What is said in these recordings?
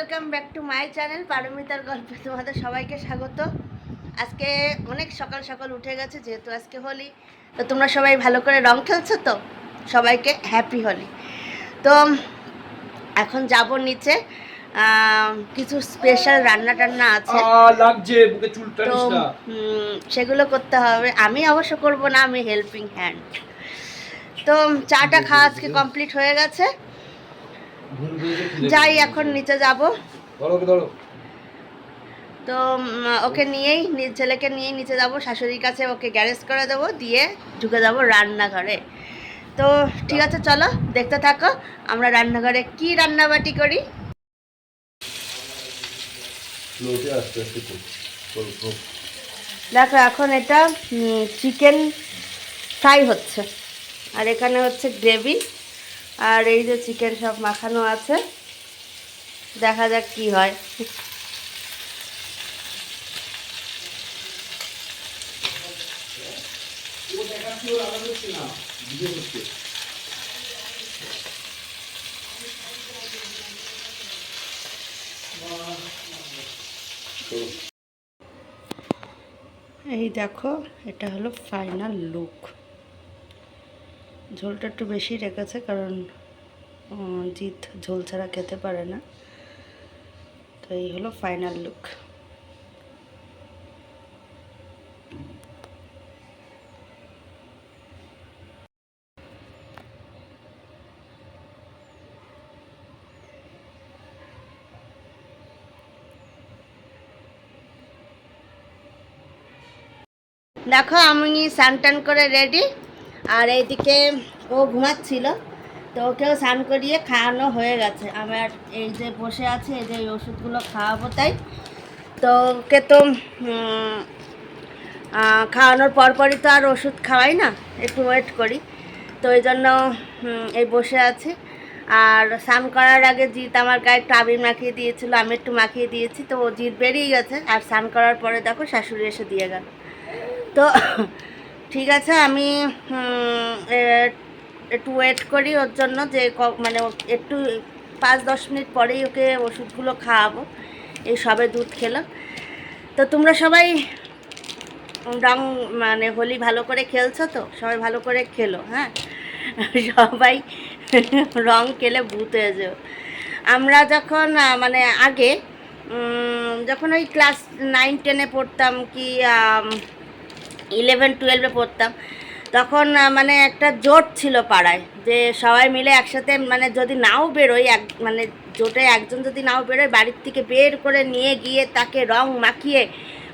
Welcome back to my channel পারমিতার গল্পে তোমাদের সবাইকে স্বাগত। আজকে অনেক সকাল সকাল উঠে গেছে যেহেতু আজকে হোলি তো তোমরা সবাই ভালো করে রং খেলছো তো? সবাইকে হ্যাপি হোলি। তো এখন যাব নিচে। কিছু স্পেশাল রান্না টান্না আছে তো সেগুলো করতে হবে। আমি অবশ্য করব না আমি হেল্পিং হ্যান্ড তো চাটা খাওয়া আজকে কমপ্লিট হয়ে গেছে। যাই এখন নিচে যাব। তো ওকে নিয়েই ছেলেকে নিয়েই নিচে যাব। শাশুড়ির কাছে ওকে গ্যারেজ করে দেবো দিয়ে ঢুকে যাব রান্নাঘরে। তো ঠিক আছে চলো দেখতে থাকো আমরা রান্নাঘরে কি রান্নাবাটি কর। দেখো এখন এটা চিকেন ফ্রাই হচ্ছে। আর এখানে হচ্ছে গ্রেভি আর এই যে চিকেন সব মাখানো আছে, দেখা যাক কি হয়। এই দেখো, এটা হলো ফাইনাল লুক ঝোলটা একটু বেশি রেখেছে কারণ জিৎ ঝোল ছাড়া খেতে পারে না। তো এই হলো ফাইনাল লুক দেখো আমি স্নান করে রেডি আর এইদিকে ও ঘুমাচ্ছিল, তো ওকেও স্নান করিয়ে খাওয়ানো হয়ে গেছে। আমার এই যে বসে আছে, এই যে এই ওষুধগুলো খাওয়াবো তাই। তো ওকে তো খাওয়ানোর পরপরই তো আর ওষুধ খাওয়াই না, একটু ওয়েট করি। তো ওই জন্য এই বসে আছি। আর স্নান করার আগে জিৎ আমার গায়ে একটু আবির মাখিয়ে দিয়েছিল, আমি একটু মাখিয়ে দিয়েছি, তো ও জিৎ বেরিয়ে গেছে। আর স্নান করার পরে দেখো শাশুড়ি এসে দিয়ে গেল। তো ঠিক আছে, আমি একটু ওয়েট করি ওর জন্য যে মানে একটু পাঁচ দশ মিনিট পরেই ওকে ওষুধগুলো খাওয়াবো, এই সবে দুধ খেলো। তো তোমরা সবাই রং মানে হোলি ভালো করে খেলছো তো? সবাই ভালো করে খেলো হ্যাঁ? সবাই রং খেলে ভূত হয়ে যেও। আমরা যখন মানে আগে যখন ওই ক্লাস নাইন টেনে পড়তাম কি ইলেভেন টুয়েলভে পড়তাম। তখন মানে একটা জোট ছিল পাড়ায়, যে সবাই মিলে একসাথে মানে যদি নাও বেরোয় এক মানে জোটে একজন যদি নাও বেরোয়, বাড়ির থেকে বের করে নিয়ে গিয়ে তাকে রং মাখিয়ে,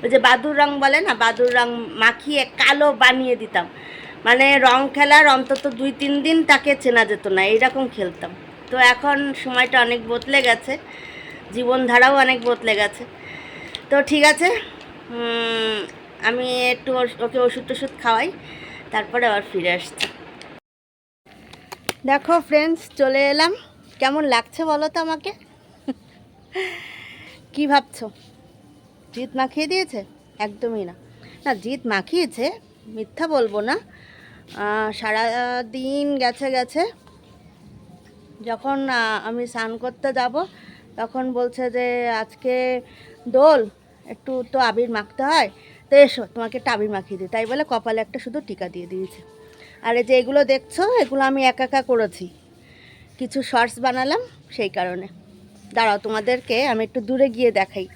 ওই যে বাদুর রং বলে না বাদুর রং মাখিয়ে কালো বানিয়ে দিতাম। মানে রং খেলার অন্তত দুই, তিন দিন তাকে চেনা যেত না, এইরকম খেলতাম। তো এখন সময়টা অনেক বদলে গেছে, জীবনধারাও অনেক বদলে গেছে। তো ঠিক আছে আমি একটু ওকে ওষুধ টষুধ খাওয়াই, তারপরে আবার ফিরে আসছি। দেখো ফ্রেন্ডস চলে এলাম। কেমন লাগছে বলো তো আমাকে? কি ভাবছ? জিৎ মাখিয়ে দিয়েছে? একদমই না। না জিৎ মাখিয়েছে মিথ্যা বলব না। সারা দিন গেছে গেছে। যখন আমি স্নান করতে যাব, তখন বলছে যে, আজকে দোল, একটু তো আবির মাখতে হয়। তো এসো, তোমাকে টাবি মাখিয়ে দিই। তাই বলে কপালে একটা শুধু টিকা দিয়ে দিয়েছে। আর এই যে এগুলো দেখছ, এগুলো আমি একা একা করেছি। কিছু শর্টস বানালাম সেই কারণে। দাঁড়াও, তোমাদেরকে আমি একটু দূরে গিয়ে দেখাই।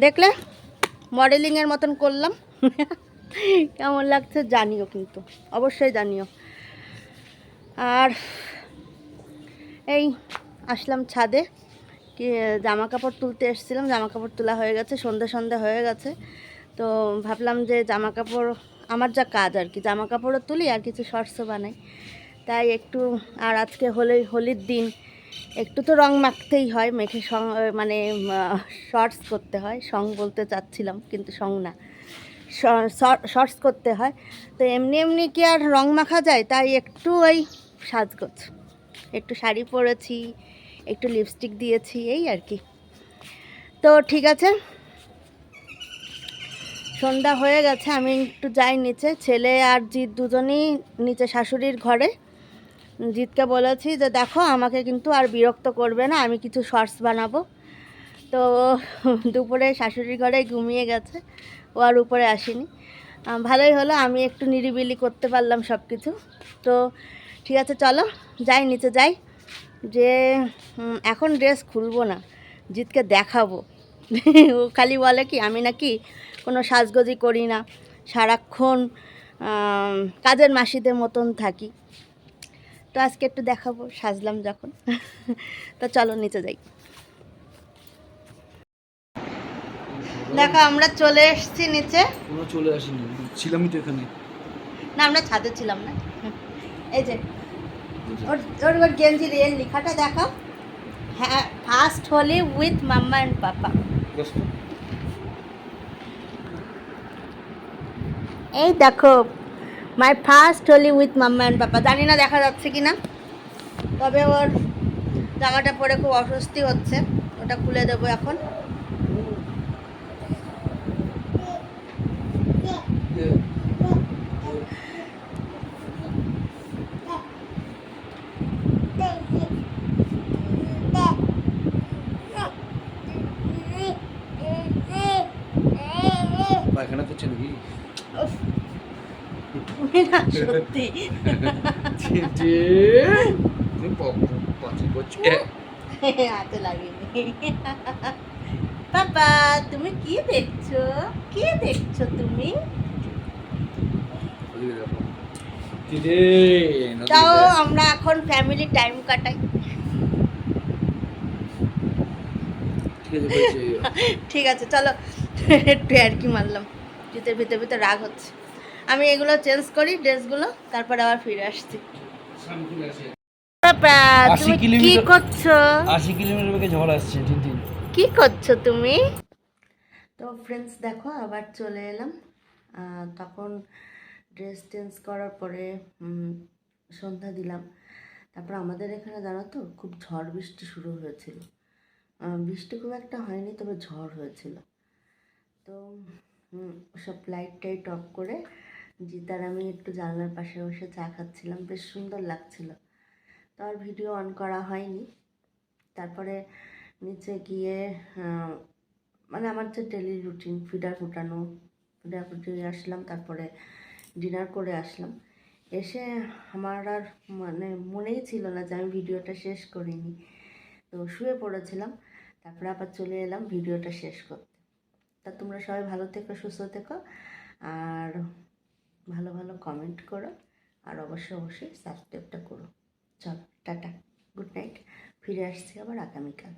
দেখলে? মডেলিংয়ের মতন করলাম। কেমন লাগছে জানিও কিন্তু, অবশ্যই জানিও। আর এই আসলাম ছাদে, কি জামা কাপড় তুলতে এসেছিলাম জামা কাপড় তোলা হয়ে গেছে, সন্ধে সন্ধে হয়ে গেছে। তো ভাবলাম যে জামা কাপড় আমার যা কাজ আর কি জামা কাপড়ও তুলি আর কিছু শর্টসও বানাই। তাই একটু, আর আজকে হোলি, হোলির দিন, একটু তো রং মাখতেই হয়, মেখে সং মানে শর্টস করতে হয়, সং বলতে চাচ্ছিলাম, কিন্তু সং না। শর্টস করতে হয়। তো এমনি এমনি কি আর রং মাখা যায়? তাই একটু ওই সাজগোজ। একটু শাড়ি পরেছি, একটু লিপস্টিক দিয়েছি, এই আর কি। তো ঠিক আছে। সন্ধ্যা হয়ে গেছে, আমি একটু যাই নিচে। ছেলে আর জিৎ দুজনেই নিচে শাশুড়ির ঘরে। জিৎকে বলেছি যে, দেখো, আমাকে কিন্তু আর বিরক্ত করবে না, আমি কিছু শর্টস বানাবো। তো দুপুরে শাশুড়ির ঘরে ঘুমিয়ে গেছে। ও আর উপরে আসেনি। ভালোই হলো, আমি একটু নিরিবিলি করতে পারলাম সব কিছু তো ঠিক আছে, চলো, যাই, নিচে যাই। যে এখন ড্রেস খুলবো না, জিতকে দেখাবো। ও খালি বলে কি, আমি নাকি কোনো সাজগোজি করি না, সারাক্ষণ কাজের মাসিদের মতন থাকি। তো আজকে একটু দেখাবো, সাজলাম যখন। তো চলো, নিচে যাই। দেখো আমরা চলে এসেছি নিচে। কোনো চলে আসিনি ছিলামই তো এখানে। না আমরা ছাদে ছিলাম না। এই যে ওর ওর ওর গেঞ্জির এর লেখাটা দেখো হ্যাঁ first Holi with mamma and papa. এই দেখো my first Holi with mamma and papa. জানি না দেখা যাচ্ছে কি না তবে ওর জামাটা পরে খুব অস্বস্তি হচ্ছে। ওটা খুলে দেবো এখন পায়খানা করছে নাকি উফ, তুমি না সত্যি। হাতে লাগিনি। বাবা তুমি কি দেখছ? কি দেখছ তুমি? তাও আমরা এখন ফ্যামিলি টাইম কাটাই। ঠিক আছে বলছে। ঠিক আছে চলো। একটু আর কি মারলাম। জিতের ভিতরে ভিতরে রাগ হচ্ছে। আমি এগুলো চেঞ্জ করি ড্রেসগুলো তারপরে আবার ফিরে আসছি। তুমি কি করছ? আশি কিলোমিটার বেগে ঝড় আসছে তিন তিন কি করছ তুমি? তো ফ্রেন্ডস দেখো আবার চলে এলাম। তখন ড্রেস চেঞ্জ করার পরে সন্ধ্যা দিলাম। তারপর আমাদের এখানে জানো তো খুব ঝড় বৃষ্টি শুরু হয়েছিল। বৃষ্টি খুব একটা হয়নি তবে ঝড় হয়েছিল। তো সব লাইট টাইট অফ করে জিতার আমি একটু জানলার পাশে বসে চা খাচ্ছিলাম, বেশ সুন্দর লাগছিল। তো আর ভিডিও অন করা হয়নি। তারপরে নিচে গিয়ে মানে আমার যে ডেলি রুটিন ফিডার ফুটানো ফিডার ফুটিয়ে আসলাম, তারপরে ডিনার করে আসলাম। এসে আমার আর মানে মনেই ছিল না যে আমি ভিডিওটা শেষ করিনি। তো শুয়ে পড়েছিলাম, তারপরে আবার চলে এলাম ভিডিওটা শেষ করতে। তা তোমরা সবাই ভালো থেকো, সুস্থ থেকো। আর ভালো ভালো কমেন্ট করো আর অবশ্যই অবশ্যই সাবস্ক্রাইবটা করো। চলো, টাটা গুড নাইট ফিরে আসছি আবার আগামীকাল।